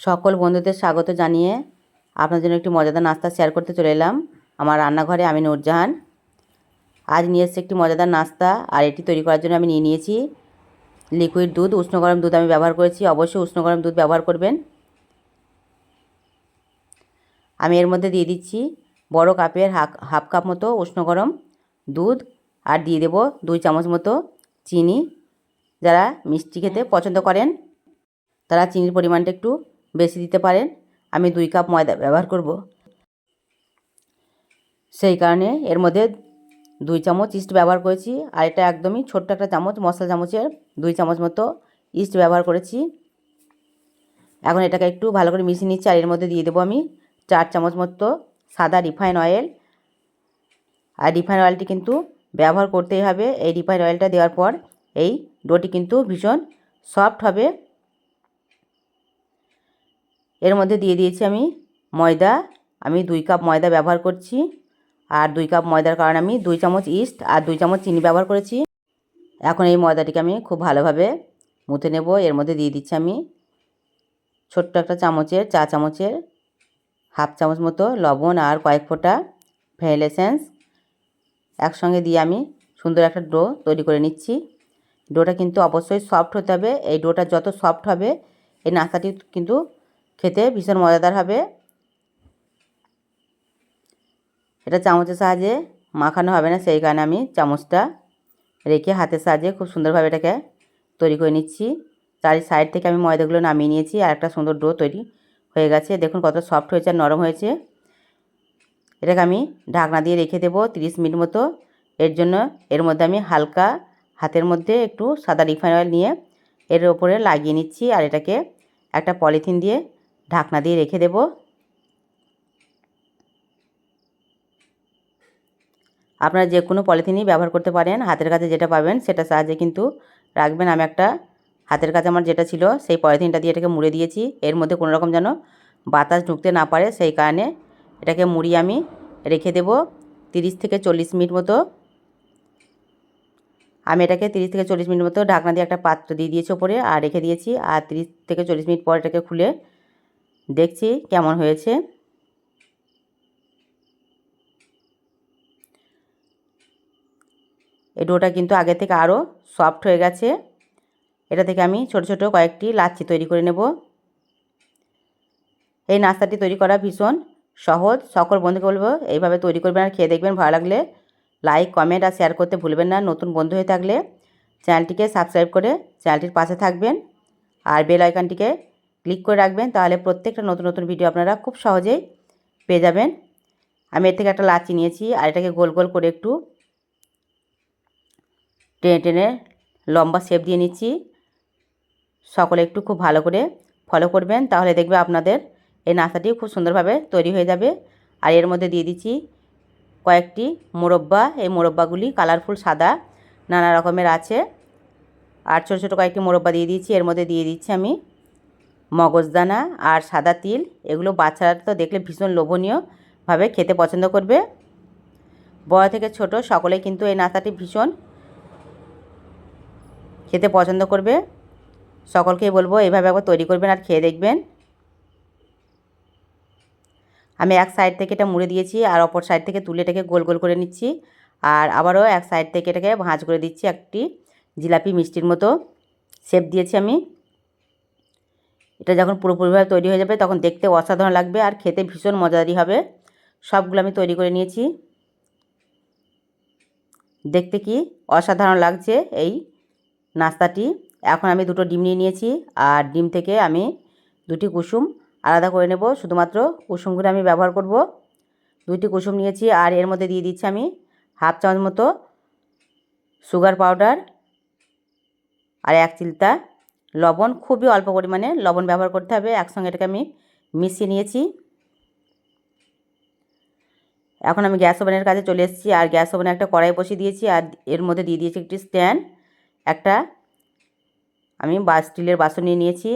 সকল বন্ধুদের স্বাগত জানিয়ে আপনার জন্য একটি মজাদার নাস্তা শেয়ার করতে চলে এলাম আমার রান্নাঘরে আমি নূরজাহান। আজ নিয়ে এসেছি একটি মজাদার নাস্তা আর এটি তৈরি করার জন্য আমি নিয়ে নিয়েছি লিকুইড দুধ, উষ্ণ গরম দুধ আমি ব্যবহার করেছি। অবশ্যই উষ্ণ গরম দুধ ব্যবহার করবেন। আমি এর মধ্যে দিয়ে দিচ্ছি বড় কাপের হাফ কাপ মতো উষ্ণ গরম দুধ আর দিয়ে দেব দুই চামচ মতো চিনি। যারা মিষ্টি খেতে পছন্দ করেন, তারা চিনির পরিমাণটা একটু বেশি দিতে পারেন, আমি দুই কাপ ময়দা ব্যবহার করব। সেই কারণে এর মধ্যে দুই চামচ ইস্ট ব্যবহার করেছি, আর এটা একদমই ছোট্ট একটা চামচ, মশলা চামচের দুই চামচ মতো ইস্ট ব্যবহার করেছি। এখন এটাকে একটু ভালো করে মিশিয়ে নিচ্ছি, আর এর মধ্যে দিয়ে দেবো আমি চার চামচ মতো সাদা রিফাইন অয়েল। আর রিফাইন অয়েলটি কিন্তু ব্যবহার করতেই হবে, এই রিফাইন অয়েলটা দেওয়ার পর এই ডোটি কিন্তু ভীষণ সফট হবে। এর মধ্যে দিয়ে দিয়েছি আমি ময়দা। আমি দুই কাপ ময়দা ব্যবহার করছি আর দুই কাপ ময়দার কারণে আমি দুই চামচ ইস্ট আর দুই চামচ চিনি ব্যবহার করেছি। এখন এই ময়দাটিকে আমি খুব ভালোভাবে মুথে নেব। এর মধ্যে দিয়ে দিচ্ছি আমি ছোট্ট একটা চামচের, চা চামচের, হাফ চামচ মতো লবণ আর কয়েক ফোঁটা ভ্যানিলা একসঙ্গে দিয়ে আমি সুন্দর একটা ডো তৈরি করে নিচ্ছি। ডোটা কিন্তু অবশ্যই সফট হতে হবে। এই ডোটা যত সফট হবে, এই নাস্তাটি কিন্তু খেতে ভীষণ মজাদার হবে। এটা চামচের সাহায্যে মাখানো হবে না, সেই কারণে আমি চামচটা রেখে হাতের সাহায্যে খুব সুন্দরভাবে এটাকে তৈরি করে নিচ্ছি। চারি সাইড থেকে আমি ময়দাগুলো নামিয়ে নিয়েছি আর একটা সুন্দর ডো তৈরি হয়ে গেছে। দেখুন কত সফট হয়েছে আর নরম হয়েছে। এটাকে আমি ঢাকনা দিয়ে রেখে দেবো তিরিশ মিনিট মতো। এর জন্য এর মধ্যে আমি হালকা হাতের মধ্যে একটু সাদা রিফাইন অয়েল নিয়ে এর ওপরে লাগিয়ে নিচ্ছি আর এটাকে একটা পলিথিন দিয়ে ঢাকনা দিয়ে রেখে দেব। আপনারা যে কোনো পলিথিনই ব্যবহার করতে পারেন, হাতের কাছে যেটা পাবেন সেটা সাহায্যে কিন্তু রাখবেন। আমি একটা হাতের কাছে আমার যেটা ছিল সেই পলিথিনটা দিয়ে এটাকে মুড়ে দিয়েছি। এর মধ্যে কোনো রকম যেন বাতাস ঢুকতে না পারে সেই কারণে এটাকে মুড়িয়ে আমি রেখে দেব তিরিশ থেকে চল্লিশ মিনিট মতো। আমি এটাকে তিরিশ থেকে চল্লিশ মিনিট মতো ঢাকনা দিয়ে একটা পাত্র দিয়ে দিয়েছি ওপরে, আর রেখে দিয়েছি। আর তিরিশ থেকে চল্লিশ মিনিট পর এটাকে খুলে দেখছি কেমন হয়েছে। এই ডোটা কিন্তু আগে থেকে আরও সফট হয়ে গেছে। এটা থেকে আমি ছোট ছোট কয়েকটি লাচ্ছি তৈরি করে নেব। এই নাস্তাটি তৈরি করা ভীষণ সহজ। সকল বন্ধুকে বলব, এইভাবে তৈরি করবেন আর খেয়ে দেখবেন ভালো লাগলে। লাইক, কমেন্ট আর শেয়ার করতে ভুলবেন না। নতুন বন্ধু হয়ে থাকলে চ্যানেলটিকে সাবস্ক্রাইব করে চ্যানেলটির পাশে থাকবেন। আর বেল আইকনটিকে ক্লিক করে রাখবেন, তাহলে প্রত্যেকটা নতুন নতুন ভিডিও আপনারা খুব সহজেই পেয়ে যাবেন। আমি এর থেকে একটা লাচি নিয়েছি, আর এটাকে গোল গোল করে একটু টেনে টেনে লম্বা শেপ দিয়ে নিচ্ছি। সকলে একটু খুব ভালো করে ফলো করবেন, তাহলে দেখবে আপনাদের এই নাস্তাটি খুব সুন্দরভাবে তৈরি হয়ে যাবে। আর এর মধ্যে দিয়ে দিচ্ছি কয়েকটি মোরব্বা, এই মোরব্বাগুলি কালারফুল সাদা, নানা রকমের আছে। আর ছোটো ছোটো কয়েকটি মোরব্বা দিয়ে দিচ্ছি এর মধ্যে দিয়ে দিচ্ছি আমি মগজদানা আর সাদা তিল, এগুলো বাচ্চারা তো দেখলে ভীষণ লোভনীয়ভাবে খেতে পছন্দ করবে। বড় থেকে ছোট সকলে কিন্তু এই নাস্তাটি ভীষণ খেতে পছন্দ করবে। সকলকেই বলব এভাবে একবার তৈরি করবেন আর খেয়ে দেখবেন। আমি এক সাইড থেকে এটা মুড়ে দিয়েছি আর অপর সাইড থেকে তুলে এটাকে গোল গোল করে নিচ্ছি আর আবারও এক সাইড থেকে এটাকে ভাঁজ করে দিচ্ছি একটি জিলাপি মিষ্টির মতো। শেপ দিয়েছি আমি। এটা যখন পুরোপুরিভাবে তৈরি হয়ে যাবে, তখন দেখতে অসাধারণ লাগবে আর খেতে ভীষণ মজাদারি হবে। সবগুলো আমি তৈরি করে নিয়েছি। দেখতে কি অসাধারণ লাগছে এই নাস্তাটি। এখন আমি দুটো ডিম নিয়ে নিয়েছি আর ডিম থেকে আমি দুটি কুসুম আলাদা করে নেব। শুধুমাত্র কুসুমগুলো আমি ব্যবহার করব। দুইটি কুসুম নিয়েছি আর এর মধ্যে দিয়ে দিচ্ছি আমি হাফ চামচ মতো সুগার পাউডার আর এক চিলতা লবণ, খুবই অল্প পরিমাণে লবণ ব্যবহার করতে হবে। একসঙ্গে এটাকে আমি মিশিয়ে নিয়েছি। এখন আমি গ্যাস ওভেনের কাছে চলে এসেছি। আর গ্যাস ওভেনে একটা কড়াই বসিয়ে দিয়েছি। আর এর মধ্যে দিয়ে দিয়েছি একটি স্ট্যান্ড। একটা আমি বা, স্টিলের বাসন নিয়ে নিয়েছি।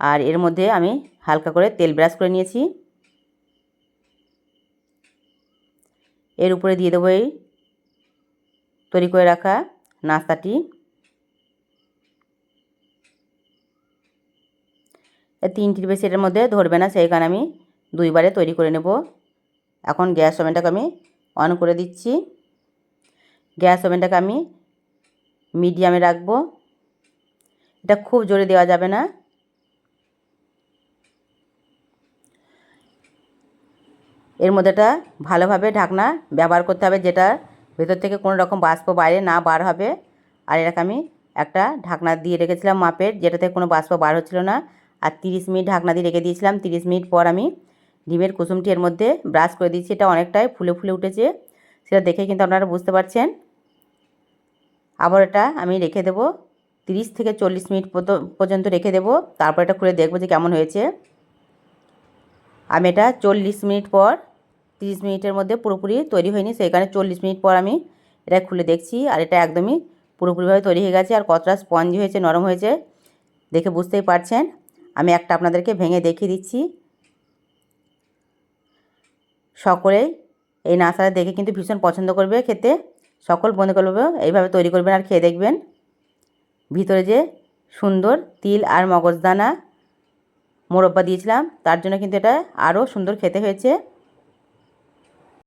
আর এর মধ্যে আমি হালকা করে তেল ব্রাশ করে নিয়েছি। এর উপরে দিয়ে দেবো এই তৈরি করে রাখা নাস্তাটি। তিনটির বেশি এটার মধ্যে ধরবে না, সেই কারণে আমি দুইবারে তৈরি করে নেব। এখন গ্যাস ওভেনটাকে আমি অন করে দিচ্ছি। গ্যাস ওভেনটাকে আমি মিডিয়ামে রাখব। এটা খুব জোরে দেওয়া যাবে না। এর মধ্যেটা ভালোভাবে ঢাকনা ব্যবহার করতে হবে, যেটা ভেতর থেকে কোনো রকম বাষ্প বাইরে না বার হবে। আর এটাকে আমি একটা ঢাকনা দিয়ে রেখেছিলাম মাপের, যেটাতে কোনো বাষ্প বার হচ্ছিল না। আর তিরিশ মিনিট ঢাকনা দিয়ে রেখে দিয়েছিলাম। তিরিশ মিনিট পর আমি ডিমের কুসুমটি এর মধ্যে ব্রাশ করে দিয়েছি। এটা অনেকটাই ফুলে ফুলে উঠেছে, সেটা দেখে কিন্তু আপনারা বুঝতে পারছেন। আবার এটা আমি রেখে দেবো, তিরিশ থেকে চল্লিশ মিনিট পর্যন্ত রেখে দেবো। তারপর এটা খুলে দেখব যে কেমন হয়েছে। আমি এটা চল্লিশ মিনিট পর, তিরিশ মিনিটের মধ্যে পুরোপুরি তৈরি হয়নি কারণে চল্লিশ মিনিট পর আমি এটা খুলে দেখছি আর এটা একদমই পুরোপুরিভাবে তৈরি হয়ে গেছে। আর কতটা স্পঞ্জি হয়েছে, নরম হয়েছে, দেখে বুঝতেই পারছেন। আমি একটা আপনাদেরকে ভেঙে দেখিয়ে দিচ্ছি। সকলেই এই নাস্তাটা দেখে কিন্তু ভীষণ পছন্দ করবে খেতে। সকল বন্ধু করব এইভাবে তৈরি করবেন আর খেয়ে দেখবেন। ভিতরে যে সুন্দর তিল আর মগজদানা মোরব্বা দিয়েছিলাম, তার জন্য কিন্তু এটা আরও সুন্দর খেতে হয়েছে।